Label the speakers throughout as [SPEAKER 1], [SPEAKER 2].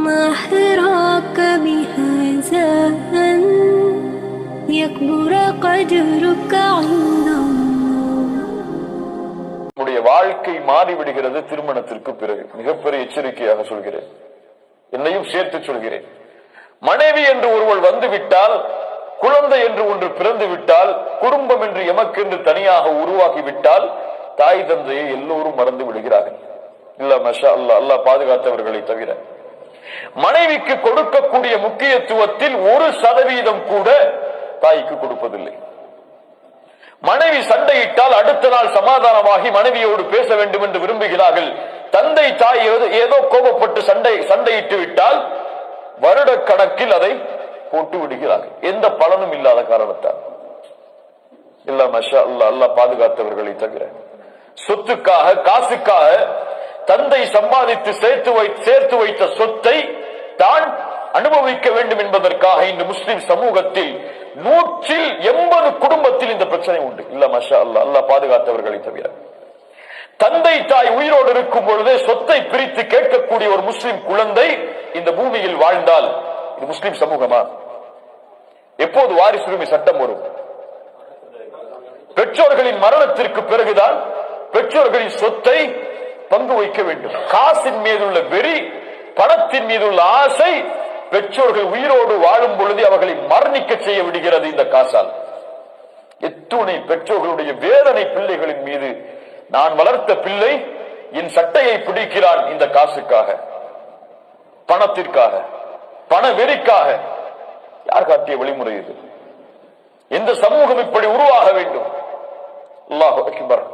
[SPEAKER 1] ما حراك بهذا أن يكبر قدرك عند الله
[SPEAKER 2] நம்முடைய வாழ்க்கை மாறிவிடுகிறது திருமணத்திற்கு பிறகு மிகப்பெரிய எச்சரிக்கையாக சொல்கிறேன் என்னையும் சேர்த்து சொல்கிறேன் மனைவி என்று ஒருவள் வந்து விட்டால் குழந்தை என்று ஒன்று பிறந்து விட்டால் குடும்பம் என்று எமக்கென்று தனியாக உருவாகி விட்டால் தாய் தந்தையை எல்லோரும் மறந்து விடுகிறார்கள் இல்ல மஷா அல்லா அல்லாஹ் பாதுகாத்தவர்களை தவிர மனைவிக்கு கொடுக்கக்கூடிய முக்கியத்துவத்தில் ஒரு சதவீதம் கூட தாய்க்கு கொடுப்பதில்லை. மனைவி சண்டையிட்டால் அடுத்த நாள் சமாதானமாகி மனைவியோடு பேச வேண்டும் என்று விரும்புகிறார்கள். தந்தை தாய் ஏதோ- கோபப்பட்டு சண்டை சண்டையிட்டு விட்டால் வருட கணக்கில் அதை போட்டு விடுகிறார்கள். எந்த பலனும் இல்லாத காரணத்தால். இல்ல மஷா அல்லா அல்லாஹ் பாதுகாத்தவர்களை தவிர. சொத்துக்காக காசுக்காக தந்தை சம்பாதித்து சேர்த்து சேர்த்து வைத்த சொத்தை தான் அனுபவிக்க வேண்டும் என்பதற்காக இந்த முஸ்லிம் சமூகத்தில் நூற்றில் எண்பது குடும்பத்தில் இந்த பிரச்சனை உண்டு. இல்ல மஷா அல்லா அல்ல பாதுகாத்தவர்களை தவிர. தந்தை தாய் உயிரோடு இருக்கும் பொழுதே சொத்தை பிரித்து கேட்கக்கூடிய ஒரு முஸ்லிம் குழந்தை இந்த பூமியில் வாழ்ந்தால் இது முஸ்லிம் சமூகமா? எப்போது வாரிசுரிமை சட்டம் வரும்? பெற்றோர்களின் மரணத்திற்கு பிறகுதான் பெற்றோர்களின் சொத்தை பங்கு வைக்க வேண்டும். காசின் மீதுள்ள வெறி பணத்தின் மீதுள்ள ஆசை பெற்றோர்கள் உயிரோடு வாழும் பொழுது அவர்களை மரணிக்க செய்ய விடுகிறது இந்த காசால். எத்துணை பெற்றோர்களுடைய வேதனை பிள்ளைகளின் மீது நான் வளர்த்த பிள்ளை என் சட்டையை பிடிக்கிறான் இந்த காசுக்காக. பணத்திற்காக பண வெறிக்காக. யார் காட்டிய வழிமுறை இது? எந்த சமூகம் இப்படி உருவாக வேண்டும்? அல்லாஹ் அக்பர்.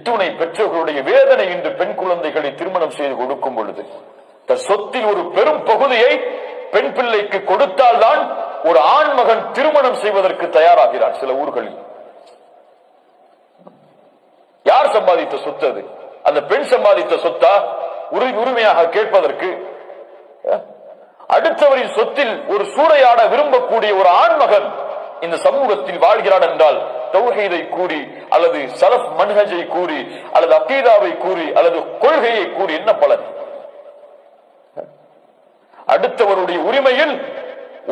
[SPEAKER 2] இத்துணை பெற்றோர்களுடைய வேதனை இன்று பெண் குழந்தைகளை திருமணம் செய்து கொடுக்கும் பொழுது தன் சொத்தில் ஒரு பெரும் பகுதியை பெண் பிள்ளைக்கு கொடுத்தால்தான் ஒரு ஆண் மகன் திருமணம் செய்வதற்கு தயாராகிறான் சில ஊர்களில். யார் சம்பாதித்த சொத்து அது? அந்த பெண் சம்பாதித்த சொத்தா? உரிமையாக கேட்பதற்கு அடுத்தவரின் சொத்தில் ஒரு சூறையாட விரும்பக்கூடிய ஒரு ஆண்மகன் இந்த சமூகத்தில் வாழ்கிறான் என்றால் தௌஹீதை கூறி அல்லது சலஃப் மன்ஹஜை கூறி அல்லது அக்கீதாவை கூறி அல்லது கொள்கையை கூறி என்ன பலன்? அடுத்தவருடைய உரிமையில்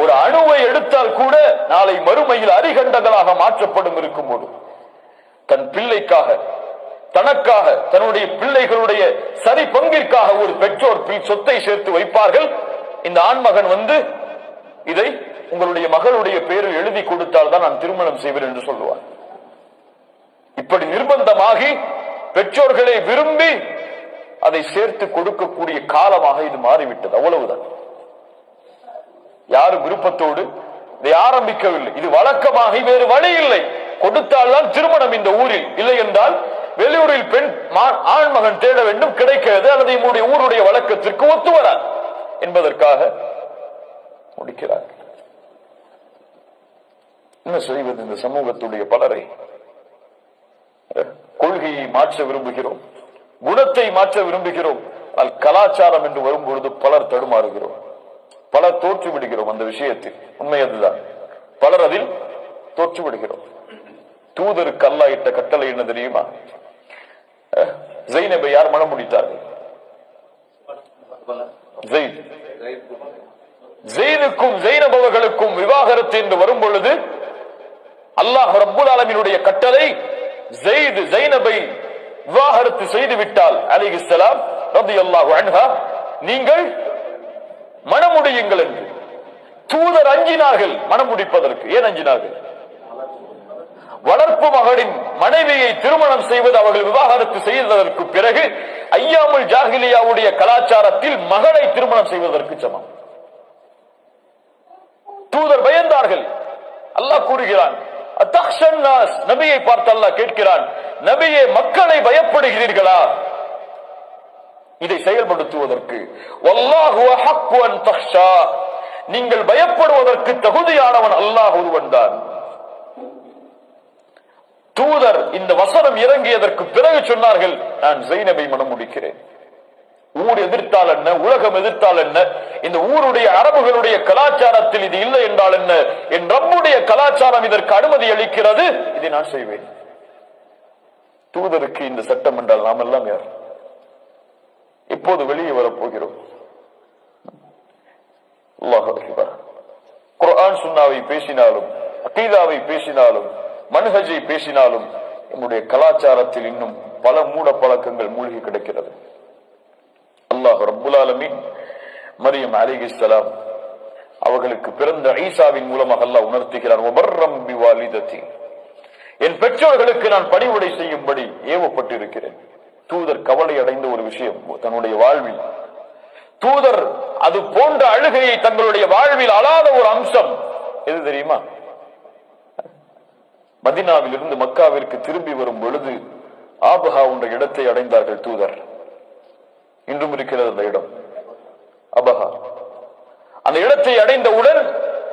[SPEAKER 2] ஒரு அணுவை எடுத்தால் கூட நாளை மறுமையில் அரிகண்டங்களாக மாற்றப்படும் இருக்கும்போது தன் பிள்ளைக்காக தனக்காக தன்னுடைய பிள்ளைகளுடைய சரி பங்கிற்காக ஒரு பெற்றோர் சொத்தை சேர்த்து வைப்பார்கள். இந்த ஆண்மகன் வந்து இதை உங்களுடைய மகளுடைய பேரில் எழுதி கொடுத்தால் தான் நான் திருமணம் செய்வேன் என்று சொல்லுவார். இப்படி நிர்பந்தமாகி பெற்றோர்களை விரும்பி அதை சேர்த்து கொடுக்கக்கூடிய காலமாக இது மாறிவிட்டது. அவ்வளவுதான். யாரும் விருப்பத்தோடு இதை ஆரம்பிக்கவில்லை. இது வழக்கமாக வேறு வழி இல்லை. கொடுத்தால் தான் திருமணம் இந்த ஊரில். இல்லை என்றால் வெளியூரில் பெண் மா- ஆண் மகன் தேட வேண்டும் கிடைக்கிறது அல்லது என்னுடைய ஊருடைய வழக்கத்திற்கு ஒத்து வராது என்பதற்காக முடிக்கிறார் என்ன செய்வது இந்த சமூகத்துடைய பலரை? கொள்கையை மாற்ற விரும்புகிறோம். குணத்தை மாற்ற விரும்புகிறோம். ஆனால் கலாச்சாரம் என்று வரும்பொழுது பலர் தடுமாறுகிறோம். பலர் தோற்று விடுகிறோம் அந்த விஷயத்தில். உண்மை அதுதான். பலர் அதில் தோற்று விடுகிறோம் தூதருக்கு அல்லாஹ் இட்ட கட்டளை என்ன தெரியுமா? ஜெயினபை யார் மனம் முடித்தார்கள்? ஜெயினுக்கும் ஜெயினபவர்களுக்கும் விவாகரத்து என்று வரும் பொழுது அல்லாஹ் ரப்புல் ஆலமினுடைய கட்டளை ஜெயிது ஜெயினபை விவாகரத்து செய்து விட்டால் அலிஹிஸ்ஸலாம் ரலியல்லாஹு அன்ஹா நீங்கள் மனமுடியுங்கள் என்று. தூதர் அஞ்சினார்கள் மனம் முடிப்பதற்கு. ஏன் அஞ்சினார்கள்? வளர்ப்பு மகளின் மனைவியை திருமணம் செய்வது அவர்கள் விவாகரத்து செய்ததற்கு பிறகு ஐயாமுல் ஜாகிலியாவுடைய கலாச்சாரத்தில் மகளை திருமணம் செய்வதற்கு சமம். தூதர் பயந்தார்கள். அல்லாஹ் கூறுகிறான் நபியை பார்த்து அல்லாஹ் கேட்கிறான் நபியே மக்களை பயப்படுகிறீர்களா? இதை செயல்படுத்துவதற்கு. அன் தக்ஷா நீங்கள் பயப்படுவதற்கு தகுதியானவன் அல்லாஹ் ஒருவன் தான் தூதர் இந்த வசனம் இறங்கியதற்கு பிறகு சொன்னார்கள் நான் ஜெய்னபை மனம் முடிக்கிறேன் ஊர் எதிர்த்தால் என்ன? உலகம் எதிர்த்தால் என்ன? இந்த ஊருடைய அரபுகளுடைய கலாச்சாரத்தில் இது இல்லை என்றால் என்ன? என் நம்முடைய கலாச்சாரம் இதற்கு அனுமதி அளிக்கிறது. இதை நான் செய்வேன். தூதருக்கு இந்த சட்டம் என்றால் நாம் எல்லாம் யார்? இப்போது வெளியே வரப்போகிறோம். குரான் சுன்னாவை பேசினாலும் அகீதாவை பேசினாலும் மன்ஹஜை பேசினாலும் நம்முடைய கலாச்சாரத்தில் இன்னும் பல மூட பழக்கங்கள் மூழ்கி கிடக்கிறது. அல்லாஹ் ரப்புல் ஆலமீன் மரியம் அலிஹிஸ்ஸலாம் அவர்களுக்கு பிறந்த ஈசாவின் மூலமாக அல்லாஹ் உணர்த்துகிறார் "வபர்ரம் பிவாலிதத்தி." என் பெற்றோர்களுக்கு நான் பணிவுடை செய்யும்படி ஏவப்பட்டிருக்கிறேன். தூதர் கவலை அடைந்த ஒரு விஷயம் தன்னுடைய வாழ்வில். தூதர் அது போன்ற அழுகையை தங்களுடைய வாழ்வில் அழாத ஒரு அம்சம். எது தெரியுமா? மதினாவில் இருந்து மக்காவிற்கு திரும்பி வரும் பொழுது ஆபஹா என்ற இடத்தை அடைந்தார்கள் தூதர். இன்றும் இருக்கிறது அந்த இடம். அபஹா. அந்த இடத்தை அடைந்தவுடன்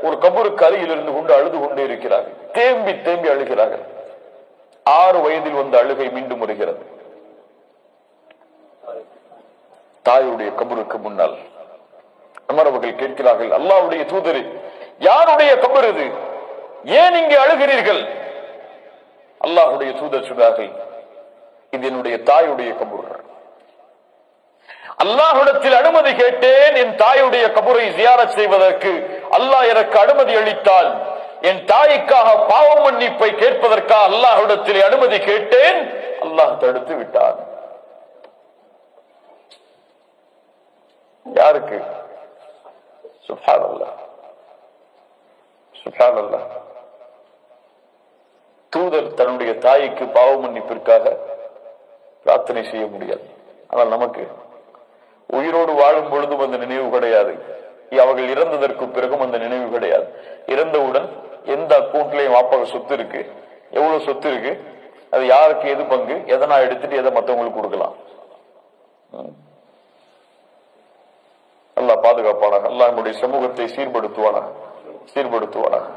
[SPEAKER 2] ஒரு கபூருக்கு அருகில் இருந்து கொண்டு அழுது கொண்டே இருக்கிறார்கள். தேம்பி தேம்பி அழுகிறார்கள். ஆறு வயதில் வந்த அழுகை மீண்டும் வருகிறது. தாயுடைய கபருக்கு முன்னால் அமர் அவர்கள் கேட்கிறார்கள் அல்லாஹ்வுடைய தூதரு யாருடைய கபர் இது? ஏன் இங்கே அழுகிறீர்கள்? அல்லாஹுடைய தூதர் சொன்னார்கள் இது என்னுடைய தாயுடைய கபூர். அல்லாஹுடத்தில் அனுமதி கேட்டேன் என் தாயுடைய கபூரை ஜியாரத் செய்வதற்கு. அல்லாஹ் எனக்கு அனுமதி அளித்தால் என் தாய்க்காக பாவ மன்னிப்பை கேட்பதற்காக அல்லாஹுடத்தில் அனுமதி கேட்டேன். அல்லாஹ் தடுத்து விட்டான். யாருக்கு? சுப்ஹானல்லாஹ். சுப்ஹானல்லாஹ். தூதர் தன்னுடைய தாய்க்கு பாவ மன்னிப்பிற்காக பிரார்த்தனை செய்ய முடியாது. ஆனால் நமக்கு உயிரோடு வாழும் பொழுதும் அந்த நினைவு கிடையாது. அவர்கள் இறந்ததற்கு பிறகும் அந்த நினைவு கிடையாது. இறந்தவுடன் எந்த அக்கௌண்ட்லயும் வாப்பாக சொத்து இருக்கு. எவ்வளவு சொத்து இருக்கு? அது யாருக்கு எது பங்கு? எதை நான் எடுத்துட்டு எதை மற்றவங்களுக்கு கொடுக்கலாம். அல்லாஹ் பாதுகாப்பானாக. அல்லாஹ் நம்முடைய சமூகத்தை சீர்படுத்துவானாக. சீர்படுத்துவானாக.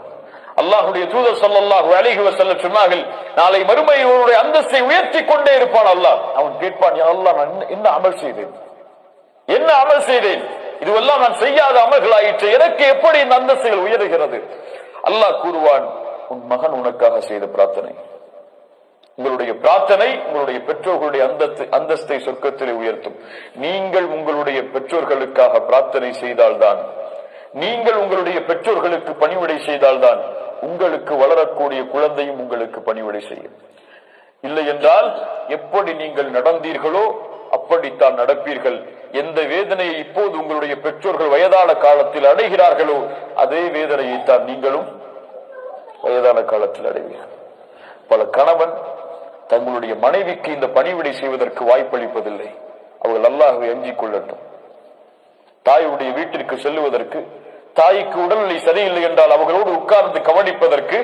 [SPEAKER 2] அல்லாஹுடைய தூதர் ஸல்லல்லாஹு அழகி செல்ல சொன்னார்கள் நாளை மறுமை இவருடைய அந்தஸ்தை உயர்த்தி கொண்டே இருப்பான் அல்லாஹ். அவன் கேட்பான் அல்லாஹ் நான் என்ன அமல் செய்தேன். என்ன அமல் செய்தேன்? இதுவெல்லாம் நான் செய்யாத அமல்களாயிற்று. எனக்கு எப்படி இந்த அந்தஸ்துகள் உயருகிறது? அல்லாஹ் கூறுவான் உன் மகன் உனக்காக செய்த பிரார்த்தனை. உங்களுடைய பிரார்த்தனை உங்களுடைய பெற்றோர்களுடைய அந்தஸ்து அந்தஸ்தை சொர்க்கத்திலே உயர்த்தும். நீங்கள் உங்களுடைய பெற்றோர்களுக்காக பிரார்த்தனை செய்தால்தான் நீங்கள் உங்களுடைய பெற்றோர்களுக்கு பணிவிடை செய்தால்தான் உங்களுக்கு வளரக்கூடிய குழந்தையும் உங்களுக்கு பணிவிடை செய்யும். இல்லை என்றால் எப்படி நீங்கள் நடந்தீர்களோ அப்படித்தான் நடப்பீர்கள். எந்த வேதனையை இப்போது உங்களுடைய பெற்றோர்கள் வயதான காலத்தில் அடைகிறார்களோ அதே வேதனையைத்தான் நீங்களும் வயதான காலத்தில் அடைவீர்கள். பல கணவன் தங்களுடைய மனைவிக்கு இந்த பணிவிடை செய்வதற்கு வாய்ப்பளிப்பதில்லை. அவர்கள் நல்லாகவே அஞ்சிக் கொள்ளட்டும். தாயுடைய வீட்டிற்கு செல்லுவதற்கு தாய்க்கு உடல்நிலை சரியில்லை என்றால் அவர்களோடு உட்கார்ந்து கவனிப்பதற்கு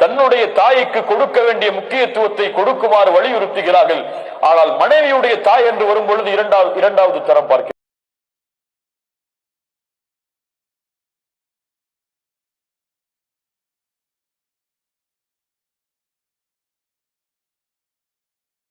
[SPEAKER 2] தன்னுடைய தாய்க்கு கொடுக்க வேண்டிய முக்கியத்துவத்தை கொடுக்குமாறு வலியுறுத்துகிறார்கள். ஆனால் மனைவியுடைய தாய் என்று வரும் பொழுது இரண்டாவது இரண்டாவது தரம் பார்க்க